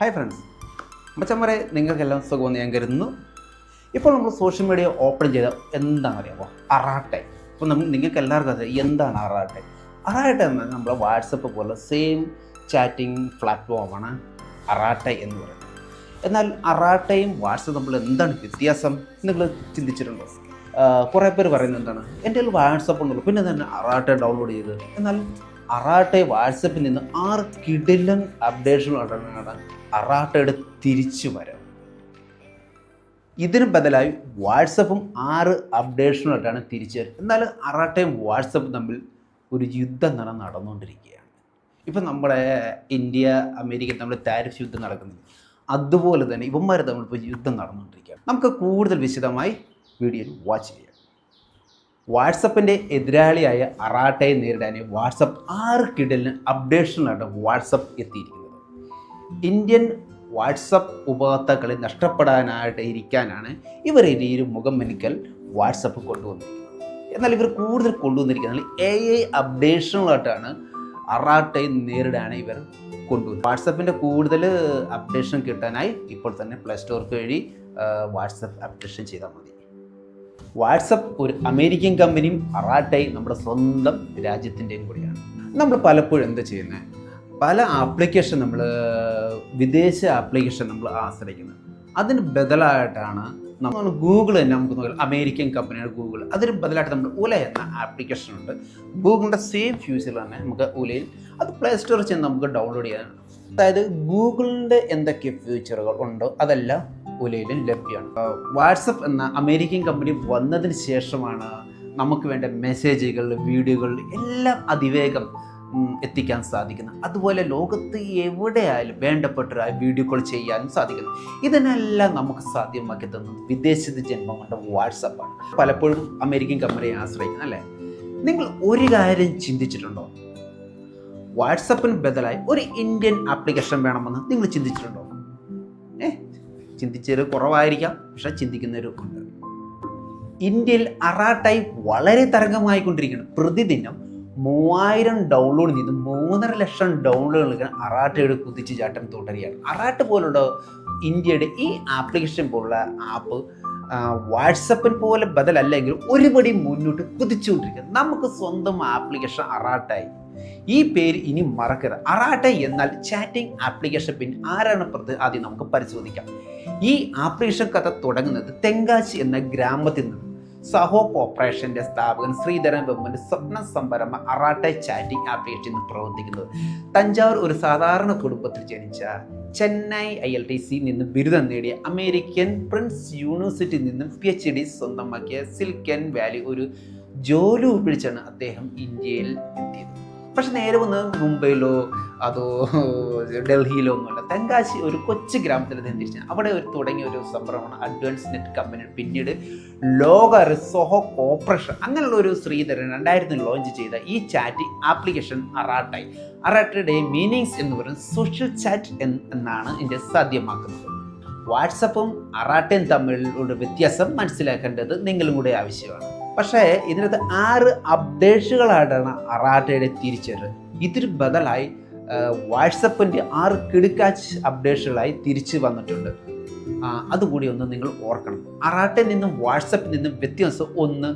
Hi friends മച്ചന്മാരെ നിങ്ങൾക്കെല്ലാം സുഖമെന്ന് ഞാൻ കരുതുന്നു. ഇപ്പോൾ നമ്മൾ സോഷ്യൽ മീഡിയ ഓപ്പൺ ചെയ്ത എന്താണ് അറിയാമോ അറാട്ടെ ഇപ്പോൾ നമ്മൾ നിങ്ങൾക്ക് എല്ലാവർക്കും അറിയാം എന്താണ് അറാട്ടെ അറാട്ടെ എന്നാൽ നമ്മളെ വാട്സപ്പ് പോലെ സെയിം ചാറ്റിംഗ് പ്ലാറ്റ്ഫോമാണ് അറാട്ടെ എന്ന് പറയുന്നത്. എന്നാൽ അറാട്ടയും വാട്സപ്പ് നമ്മൾ എന്താണ് വ്യത്യാസം? നിങ്ങൾ ചിന്തിച്ചിട്ടുണ്ടോ? കുറേ പേര് പറയുന്നത് എന്താണ്? എന്റെ വാട്സപ്പ് ഉണ്ടല്ലോ. പിന്നെ തന്നെ അറാട്ടെ ഡൗൺലോഡ് ചെയ്ത് എന്നാൽ അറാട്ടെ വാട്സപ്പിൽ നിന്ന് ആറ് കിടിലൻ അപ്ഡേഷനുകളാണ് അറാട്ടയുടെ തിരിച്ചു വരവ്. ഇതിന് ബദലായി വാട്സപ്പും ആറ് അപ്ഡേഷനുമായിട്ടാണ് തിരിച്ചു വരുന്നത് എന്നാൽ അറാട്ടയും വാട്സപ്പും തമ്മിൽ ഒരു യുദ്ധം തന്നെ നടന്നുകൊണ്ടിരിക്കുകയാണ്. ഇപ്പം നമ്മുടെ ഇന്ത്യ അമേരിക്ക തമ്മിൽ താരിഫ് യുദ്ധം നടക്കുന്നില്ല. അതുപോലെ തന്നെ ഇവന്മാർ തമ്മിൽ ഇപ്പോൾ യുദ്ധം നടന്നുകൊണ്ടിരിക്കുകയാണ്. നമുക്ക് കൂടുതൽ വിശദമായി വീഡിയോയിൽ വാച്ച് ചെയ്യാം. വാട്സപ്പിന്റെ എതിരാളിയായ അറാട്ടയെ നേരിടാൻ വാട്സപ്പ് ആറ് കിടലിന് അപ്ഡേഷനിലാണ് വാട്സപ്പ് എത്തിയിരിക്കുന്നത്. ഇന്ത്യൻ വാട്സപ്പ് ഉപഭോക്താക്കളെ നഷ്ടപ്പെടാനായിട്ട് ഇരിക്കാനാണ് ഇവർ ഇരു മുഖം മെനിക്കൽ വാട്സപ്പ് കൊണ്ടുവന്നിരിക്കുന്നത്. എന്നാൽ ഇവർ കൂടുതൽ കൊണ്ടുവന്നിരിക്കുന്നത് എ ഐ അപ്ഡേഷനുകളായിട്ടാണ് അറാട്ടയെ നേരിടാൻ ഇവർ കൊണ്ടുവന്നത്. വാട്സപ്പിന്റെ കൂടുതൽ അപ്ഡേഷൻ കിട്ടാനായി ഇപ്പോൾ തന്നെ പ്ലേ സ്റ്റോർക്ക് വഴി വാട്സപ്പ് അപ്ഡേഷൻ ചെയ്താൽ മതി. വാട്സപ്പ് ഒരു അമേരിക്കൻ കമ്പനിയും അറാട്ടയും നമ്മുടെ സ്വന്തം രാജ്യത്തിന്റെയും കൂടിയാണ്. നമ്മൾ പലപ്പോഴും എന്താ ചെയ്യുന്നത് പല ആപ്ലിക്കേഷൻ നമ്മൾ വിദേശ ആപ്ലിക്കേഷൻ നമ്മൾ ആശ്രയിക്കുന്നത് അതിന് ബദലായിട്ടാണ് നമ്മൾ ഗൂഗിൾ തന്നെ നമുക്ക് നോക്കാം. അമേരിക്കൻ കമ്പനിയാണ് ഗൂഗിൾ അതിന് ബദലായിട്ട് നമ്മൾ ഉല എന്ന ആപ്ലിക്കേഷൻ ഉണ്ട്. ഗൂഗിളിന്റെ സെയിം ഫ്യൂച്ചർ തന്നെ നമുക്ക് ഉലയിൽ അത് പ്ലേ സ്റ്റോറിൽ ചെന്ന് നമുക്ക് ഡൗൺലോഡ് ചെയ്യാനാണ് അതായത് ഗൂഗിളിന്റെ എന്തൊക്കെ ഫ്യൂച്ചറുകൾ ഉണ്ടോ അതെല്ലാം ഒലയിലും ലഭ്യമാണ്. വാട്സപ്പ് എന്ന അമേരിക്കൻ കമ്പനി വന്നതിന് ശേഷമാണ് നമുക്ക് വേണ്ട മെസ്സേജുകൾ വീഡിയോകൾ എല്ലാം അതിവേഗം എത്തിക്കാൻ സാധിക്കുന്നു അതുപോലെ ലോകത്ത് എവിടെയായാലും വേണ്ടപ്പെട്ടൊരായ വീഡിയോ കോൾ ചെയ്യാനും സാധിക്കുന്നു. ഇതിനെല്ലാം നമുക്ക് സാധ്യമാക്കി തന്നത് വിദേശത്ത് ജന്മം കൊണ്ട വാട്സപ്പാണ് പലപ്പോഴും അമേരിക്കൻ കമ്പനിയെ ആശ്രയിക്കുന്നത് അല്ലേ? നിങ്ങൾ ഒരു കാര്യം ചിന്തിച്ചിട്ടുണ്ടോ? വാട്സപ്പിന് ബദലായി ഒരു ഇന്ത്യൻ ആപ്ലിക്കേഷൻ വേണമെന്ന് നിങ്ങൾ ചിന്തിച്ചിട്ടുണ്ടോ? ഏ ചിന്തിച്ചത് കുറവായിരിക്കാം പക്ഷെ ചിന്തിക്കുന്നവരും ഉണ്ട്. ഇന്ത്യയിൽ അറാട്ടായി വളരെ തരംഗമായിക്കൊണ്ടിരിക്കുകയാണ് പ്രതിദിനം മൂവായിരം ഡൗൺലോഡ് ചെയ്ത് മൂന്നര ലക്ഷം ഡൗൺലോഡുകൾ അറാട്ടയുടെ കുതിച്ചു ചാട്ടം തുടരുകയാണ്. അറാട്ട് പോലുള്ള ഇന്ത്യയുടെ ഈ ആപ്ലിക്കേഷൻ പോലുള്ള ആപ്പ് വാട്സപ്പിൻ പോലെ ബദലല്ലെങ്കിൽ ഒരുപടി മുന്നോട്ട് കുതിച്ചുകൊണ്ടിരിക്കുക. നമുക്ക് സ്വന്തം ആപ്ലിക്കേഷൻ അറാട്ടായി. ഈ പേര് ഇനി മറക്കരുത്. അറാട്ട എന്നാൽ ചാറ്റിംഗ് ആപ്ലിക്കേഷൻ പിന്നെ ആരാണ് പ്രതി ആദ്യം നമുക്ക് പരിശോധിക്കാം. ഈ ആപ്ലിക്കേഷൻ കഥ തുടങ്ങുന്നത് തെങ്കാശി എന്ന ഗ്രാമത്തിൽ നിന്ന് സഹോ കോർപ്പറേഷന്റെ സ്ഥാപകൻ ശ്രീധരൻ വെമ്മന്റെ സ്വപ്ന സംഭരമ അറാട്ട ചാറ്റിംഗ് ആപ്ലിക്കേഷൻ പ്രവർത്തിക്കുന്നത്. തഞ്ചാവൂർ ഒരു സാധാരണ കുടുംബത്തിൽ ജനിച്ച Chennai I I T C നിന്ന് ബിരുദം നേടിയ അമേരിക്കൻ പ്രിൻസ് യൂണിവേഴ്സിറ്റിയിൽ നിന്നും പി എച്ച് ഡി സ്വന്തമാക്കിയ സിൽക്കൻ വാലി ഒരു ജോലി ഉപയോഗിച്ചാണ് അദ്ദേഹം ഇന്ത്യയിൽ എത്തിയത്. പക്ഷെ നേരെ വന്ന് മുംബൈയിലോ അതോ ഡൽഹിയിലോ ഒന്നുമല്ല. തെങ്കാശി ഒരു കൊച്ചു ഗ്രാമത്തിൽ നിന്ന് തിരിച്ചു അവിടെ ഒരു തുടങ്ങിയ ഒരു സംരംഭമാണ് അഡ്വാൻസ് നെറ്റ് കമ്പനി. പിന്നീട് ലോക റിസോഹ കോർപ്പറേഷൻ അങ്ങനെയുള്ള ഒരു ശ്രീധരൻ രണ്ടായിരത്തിൽ ലോഞ്ച് ചെയ്ത ഈ ചാറ്റ് ആപ്ലിക്കേഷൻ അറാട്ടായി. അറാട്ടയുടെ മീനിങ്സ് എന്ന് പറയുന്നത് സോഷ്യൽ ചാറ്റ് എന്നാണ് ഇതിന്റെ സാധ്യമാക്കുന്നത്. വാട്സപ്പും അറാട്ടയും തമ്മിലുള്ള വ്യത്യാസം മനസ്സിലാക്കേണ്ടത് നിങ്ങളും കൂടെ ആവശ്യമാണ്. പക്ഷേ ഇതിനകത്ത് ആറ് അപ്ഡേഷനുകളായിട്ടാണ് അറാട്ടയുടെ തിരിച്ചത്. ഇതിന് ബദലായി വാട്സപ്പിന്റെ ആറ് കിടുക്കാച്ച് അപ്ഡേഷുകളായി തിരിച്ചു വന്നിട്ടുണ്ട്. അതുകൂടി ഒന്ന് നിങ്ങൾ ഓർക്കണം. അറാട്ടയിൽ നിന്നും വാട്സപ്പിൽ നിന്നും വ്യത്യാസം ഒന്ന്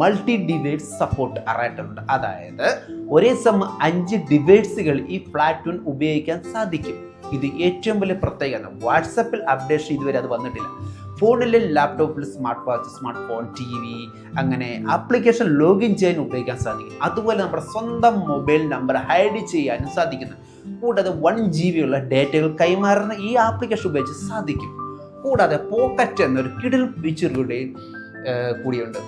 മൾട്ടി ഡിവൈസ് സപ്പോർട്ട് അറാട്ടുണ്ട് അതായത് ഒരേ സമയം അഞ്ച് ഡിവൈസുകൾ ഈ പ്ലാറ്റ്ഫോം ഉപയോഗിക്കാൻ സാധിക്കും. ഇത് ഏറ്റവും വലിയ പ്രത്യേകത. വാട്സപ്പിൽ അപ്ഡേഷൻ ഇതുവരെ അത് വന്നിട്ടില്ല. ഫോണിലെ ലാപ്ടോപ്പിൽ smart watch smart phone T V അങ്ങനെ ആപ്ലിക്കേഷൻ ലോഗിൻ ചെയ്യാൻ ഉപയോഗിക്കാൻ സാധിക്കും. അതുപോലെ നമ്മുടെ സ്വന്തം മൊബൈൽ നമ്പർ ഹൈഡ് ചെയ്യാനും സാധിക്കുന്നു. കൂടാതെ വൺ ജി ബി ഉള്ള ഡേറ്റകൾ കൈമാറുന്ന ഈ ആപ്ലിക്കേഷൻ ഉപയോഗിച്ച് സാധിക്കും. കൂടാതെ പോക്കറ്റ് എന്നൊരു കിടിൽ ഫീച്ചറുകളുടെ കൂടിയുണ്ട്.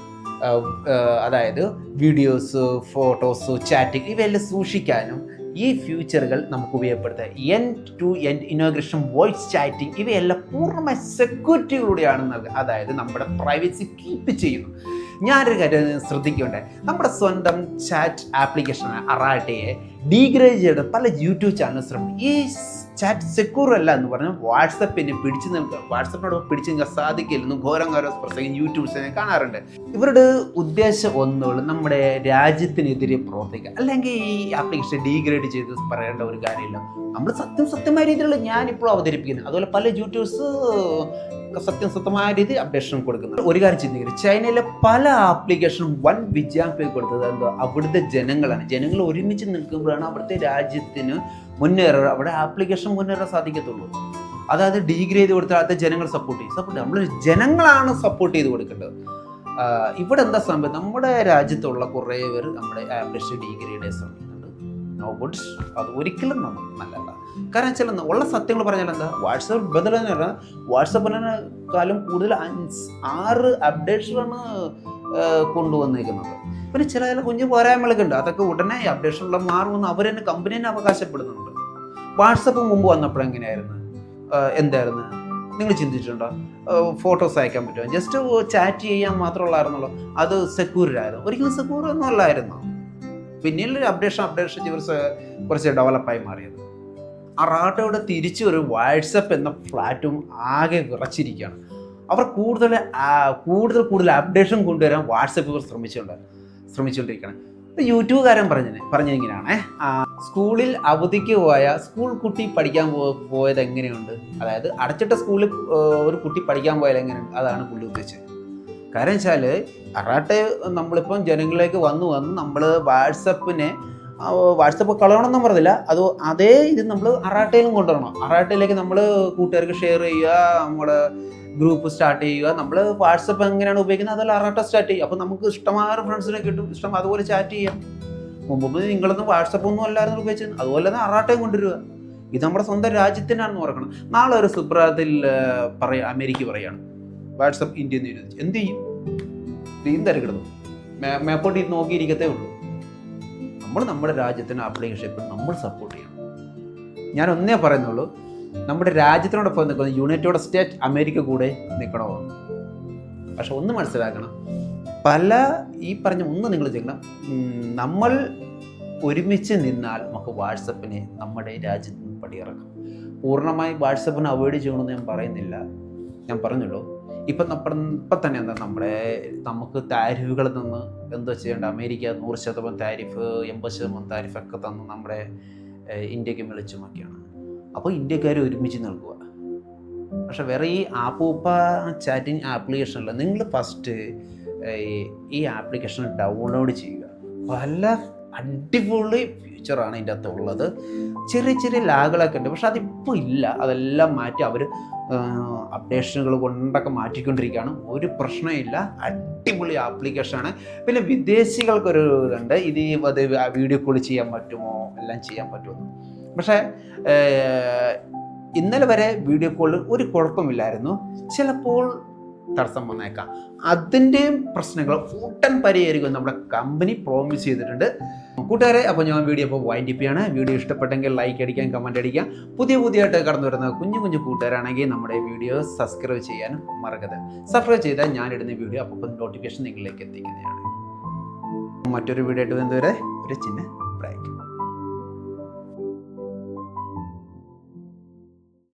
അതായത് വീഡിയോസ് ഫോട്ടോസ് ചാറ്റിംഗ് ഇവയെല്ലാം സൂക്ഷിക്കാനും ഈ ഫ്യൂച്ചറുകൾ നമുക്ക് ഉപയോഗപ്പെടുത്താം. End to end encryption voice chatting ഇവയെല്ലാം പൂർണമായ സെക്യൂരിറ്റിയിലൂടെയാണ് നൽകുക. അതായത് നമ്മുടെ പ്രൈവസി കീപ്പ് ചെയ്യുന്നു. ഞാനൊരു കാര്യം ശ്രദ്ധിക്കേണ്ടേ? നമ്മുടെ സ്വന്തം ചാറ്റ് ആപ്ലിക്കേഷൻ അറാട്ടയെ ഡീഗ്രേഡ് ചെയ്ത പല യൂട്യൂബ് ചാനൽസിലും ഈ ചാറ്റ് സെക്യൂർ അല്ല എന്ന് പറഞ്ഞാൽ വാട്സപ്പിന് പിടിച്ചു നിൽക്കുക വാട്സപ്പിനോട് പിടിച്ചു നിൽക്കാൻ സാധിക്കില്ലെന്നും ഘോരം ഘോരം പ്രസംഗം യൂട്യൂബ്സിനെ കാണാറുണ്ട്. ഇവരുടെ ഉദ്ദേശം ഒന്നുള്ളൂ നമ്മുടെ രാജ്യത്തിനെതിരെ പ്രവർത്തിക്കുക അല്ലെങ്കിൽ ഈ ആപ്ലിക്കേഷൻ ഡീഗ്രേഡ് ചെയ്ത് പറയേണ്ട ഒരു കാര്യമില്ല. നമ്മൾ സത്യം സത്യമായ രീതിയിലുള്ള ഞാനിപ്പോഴും അവതരിപ്പിക്കുന്നത്. അതുപോലെ പല യൂട്യൂബ്സ് സത്യം സത്യമായ രീതി അപ്ഡേഷൻ കൊടുക്കുന്നത്. ഒരു കാര്യം ചിന്തിക്കുന്നത് ചൈനയിലെ പല ആപ്ലിക്കേഷനും വൻ വിജയം കൊടുത്തത് എന്തോ? അവിടുത്തെ ജനങ്ങളാണ്. ജനങ്ങൾ ഒരുമിച്ച് നിൽക്കുമ്പോഴാണ് അവിടുത്തെ രാജ്യത്തിന് മുന്നേറുക അവിടെ ആപ്ലിക്കേഷൻ മുന്നേറാൻ സാധിക്കത്തുള്ളൂ. അതായത് ഡിഗ്രി ചെയ്ത് കൊടുത്താൽ അത് ജനങ്ങൾ സപ്പോർട്ട് ചെയ്യും. സപ്പോർട്ട് നമ്മൾ ജനങ്ങളാണ് സപ്പോർട്ട് ചെയ്ത് കൊടുക്കേണ്ടത്. ഇവിടെ എന്താ സംഭവം? നമ്മുടെ രാജ്യത്തുള്ള കുറേ പേര് നമ്മുടെ ആപ്ലിക്കേഷൻ ഡിഗ്രിയുടെ ശ്രമിക്കുന്നുണ്ട് നോ ഗുഡ്സ് അത് ഒരിക്കലും നമ്മൾ നല്ലതല്ല. കാരണം വെച്ചാൽ എന്താ, ഉള്ള സത്യങ്ങൾ പറഞ്ഞാൽ എന്താ? വാട്സപ്പ് ബദൽ എന്ന് പറഞ്ഞാൽ വാട്സപ്പിനെക്കാളും കൂടുതൽ ആറ് അപ്ഡേഷനാണ് കൊണ്ടുവന്നിരിക്കുന്നത്. പിന്നെ ചില ചില കുഞ്ഞു പോരായ്മകളൊക്കെ ഉണ്ട്. അതൊക്കെ ഉടനെ അപ്ഡേഷനുള്ള മാറുമെന്ന് അവർ തന്നെ കമ്പനി തന്നെ അവകാശപ്പെടുന്നുണ്ട്. വാട്സപ്പ് മുമ്പ് വന്നപ്പോൾ എങ്ങനെയായിരുന്നു? എന്തായിരുന്നു? നിങ്ങൾ ചിന്തിച്ചിട്ടുണ്ടോ? ഫോട്ടോസ് അയക്കാൻ പറ്റുമോ? ജസ്റ്റ് ചാറ്റ് ചെയ്യാൻ മാത്രമുള്ളായിരുന്നല്ലോ അത് സെക്യൂർ ആയിരുന്നു. ഒരിക്കലും സെക്യൂർ ഒന്നും അല്ലായിരുന്നു. പിന്നീട് അപ്ഡേഷൻ അപ്ഡേഷൻ കുറച്ച് ഡെവലപ്പായി മാറിയത്. ആ റാട്ടോടെ തിരിച്ച് ഒരു വാട്സപ്പ് എന്ന ഫ്ലാറ്റും ആകെ വിറച്ചിരിക്കുകയാണ്. അവർ കൂടുതൽ കൂടുതൽ കൂടുതൽ അപ്ഡേഷൻ കൊണ്ടുവരാൻ വാട്സപ്പ് ഇവർ ശ്രമിച്ചുകൊണ്ട് ശ്രമിച്ചുകൊണ്ടിരിക്കുകയാണ്. യൂട്യൂബുകാരൻ പറഞ്ഞത് പറഞ്ഞിങ്ങനെയാണേ സ്കൂളിൽ അവധിക്ക് പോയ സ്കൂൾ കുട്ടി പഠിക്കാൻ പോയത് എങ്ങനെയുണ്ട്? അതായത് അടച്ചിട്ട സ്കൂളിൽ ഒരു കുട്ടി പഠിക്കാൻ പോയാൽ എങ്ങനെയുണ്ട്? അതാണ് പുള്ളി ഉദ്ദേശിച്ചത്. കാരണം വെച്ചാൽ അറാട്ടെ നമ്മളിപ്പം ജനങ്ങളിലേക്ക് വന്നു വന്ന് നമ്മൾ വാട്സപ്പിനെ വാട്സപ്പ് കളയണമെന്നും പറഞ്ഞില്ല. അത് അതേ ഇത് നമ്മൾ അറാട്ടയിലും കൊണ്ടുവരണം. അറാട്ടയിലേക്ക് നമ്മൾ കൂട്ടുകാർക്ക് ഷെയർ ചെയ്യുക നമ്മുടെ ഗ്രൂപ്പ് സ്റ്റാർട്ട് ചെയ്യുക. നമ്മൾ വാട്സപ്പ് എങ്ങനെയാണ് ഉപയോഗിക്കുന്നത്? അതല്ല അറാട്ട സ്റ്റാർട്ട് ചെയ്യുക. അപ്പോൾ നമുക്ക് ഇഷ്ടമായ ഫ്രണ്ട്സിനെ കിട്ടും. ഇഷ്ടം അതുപോലെ ചാറ്റ് ചെയ്യാം. മുമ്പ് നിങ്ങളൊന്നും വാട്സപ്പ് ഒന്നും അല്ലായിരുന്നു ഉപയോഗിച്ചത്. അതുപോലെ തന്നെ അറാട്ടയും കൊണ്ടുവരിക. ഇത് നമ്മുടെ സ്വന്തം രാജ്യത്തിനാണെന്ന് ഓർക്കണം. നാളെ ഒരു സുപ്രഭാതത്തിൽ പറയാ അമേരിക്ക പറയാണ്. വാട്സപ്പ് ഇന്ത്യ എന്ന് എഴുതി. എന്ത് ചെയ്യും? നീന്ത കിടന്നു മേപ്പോട്ട് നോക്കിയിരിക്കത്തേ ഉള്ളൂ. നമ്മൾ നമ്മുടെ രാജ്യത്തിന് ആപ്ലിക്കേഷൻ എപ്പോഴും നമ്മൾ സപ്പോർട്ട് ചെയ്യണം. ഞാൻ ഒന്നേ പറയുന്നുള്ളൂ നമ്മുടെ രാജ്യത്തിനോടൊപ്പം നിൽക്കുന്ന യുണൈറ്റഡ് സ്റ്റേറ്റ് അമേരിക്ക കൂടെ നിൽക്കണമെന്ന് പക്ഷെ ഒന്ന് മനസ്സിലാക്കണം പല ഈ പറഞ്ഞ ഒന്ന് നിങ്ങൾ ചെയ്യണം. നമ്മൾ ഒരുമിച്ച് നിന്നാൽ നമുക്ക് വാട്സപ്പിനെ നമ്മുടെ രാജ്യത്ത് നിന്ന് പടിയിറക്കാം. പൂർണമായി വാട്സപ്പിനെ അവോയ്ഡ് ചെയ്യണമെന്ന് ഞാൻ പറയുന്നില്ല. ഞാൻ പറഞ്ഞല്ലോ ഇപ്പം നമ്മൾ ഇപ്പം തന്നെ എന്താ നമ്മുടെ നമുക്ക് താരിഫുകളിൽ നിന്ന് എന്താ ചെയ്യേണ്ട? അമേരിക്ക നൂറ് ശതമാനം താരിഫ് എൺപത് ശതമാനം താരിഫൊക്കെ തന്ന് നമ്മുടെ ഇന്ത്യയ്ക്ക് വെളിച്ചമൊക്കെയാണ്. അപ്പോൾ ഇന്ത്യക്കാർ ഒരുമിച്ച് നിൽക്കുക. പക്ഷെ വേറെ ഈ ആപ്പൂപ്പ ചാറ്റിംഗ് ആപ്ലിക്കേഷനിൽ നിങ്ങൾ ഫസ്റ്റ് ഈ ആപ്ലിക്കേഷൻ ഡൗൺലോഡ് ചെയ്യുക. പല അടിപൊളി ഫീച്ചറാണ് ഇതിന്റെ അകത്തുള്ളത് ചെറിയ ചെറിയ ലാഗുകളൊക്കെ ഉണ്ട്. പക്ഷെ അതിപ്പോൾ ഇല്ല. അതെല്ലാം മാറ്റി അവർ അപ്ഡേഷനുകൾ കൊണ്ടൊക്കെ മാറ്റിക്കൊണ്ടിരിക്കുകയാണ്. ഒരു പ്രശ്നമില്ല അടിപൊളി ആപ്ലിക്കേഷനാണ്. പിന്നെ വിദേശികൾക്കൊരു ഇതുണ്ട്. ഇത് അത് വീഡിയോ കോൾ ചെയ്യാൻ പറ്റുമോ? എല്ലാം ചെയ്യാൻ പറ്റുമോ? പക്ഷേ ഇന്നലെ വരെ വീഡിയോ കോളിൽ ഒരു കുഴപ്പമില്ലായിരുന്നു. ചിലപ്പോൾ തടസ്സം വന്നേക്കാം. അതിന്റെയും പ്രശ്നങ്ങൾ കൂട്ടൻ പരിഹരിക്കും നമ്മുടെ കമ്പനി പ്രോമിസ് ചെയ്തിട്ടുണ്ട്. കൂട്ടുകാരെ അപ്പോൾ ഞാൻ വീഡിയോ ഇപ്പോൾ വൈൻഡ് ചെയ്യാണ്. വീഡിയോ ഇഷ്ടപ്പെട്ടെങ്കിൽ ലൈക്ക് അടിക്കാൻ കമന്റ് അടിക്കാം. പുതിയ പുതിയതായിട്ട് കടന്നു വരുന്ന കുഞ്ഞു കുഞ്ഞു കൂട്ടുകാരാണെങ്കിൽ നമ്മുടെ വീഡിയോ സബ്സ്ക്രൈബ് ചെയ്യാൻ മറക്കരുത്. സബ്സ്ക്രൈബ് ചെയ്താൽ ഞാനിടുന്ന വീഡിയോ അപ്പോൾ നോട്ടിഫിക്കേഷൻ നിങ്ങളിലേക്ക് എത്തിക്കുന്നതാണ്. മറ്റൊരു വീഡിയോ ആയിട്ട് വരുന്നതുവരെ ഒരു ചിന്ന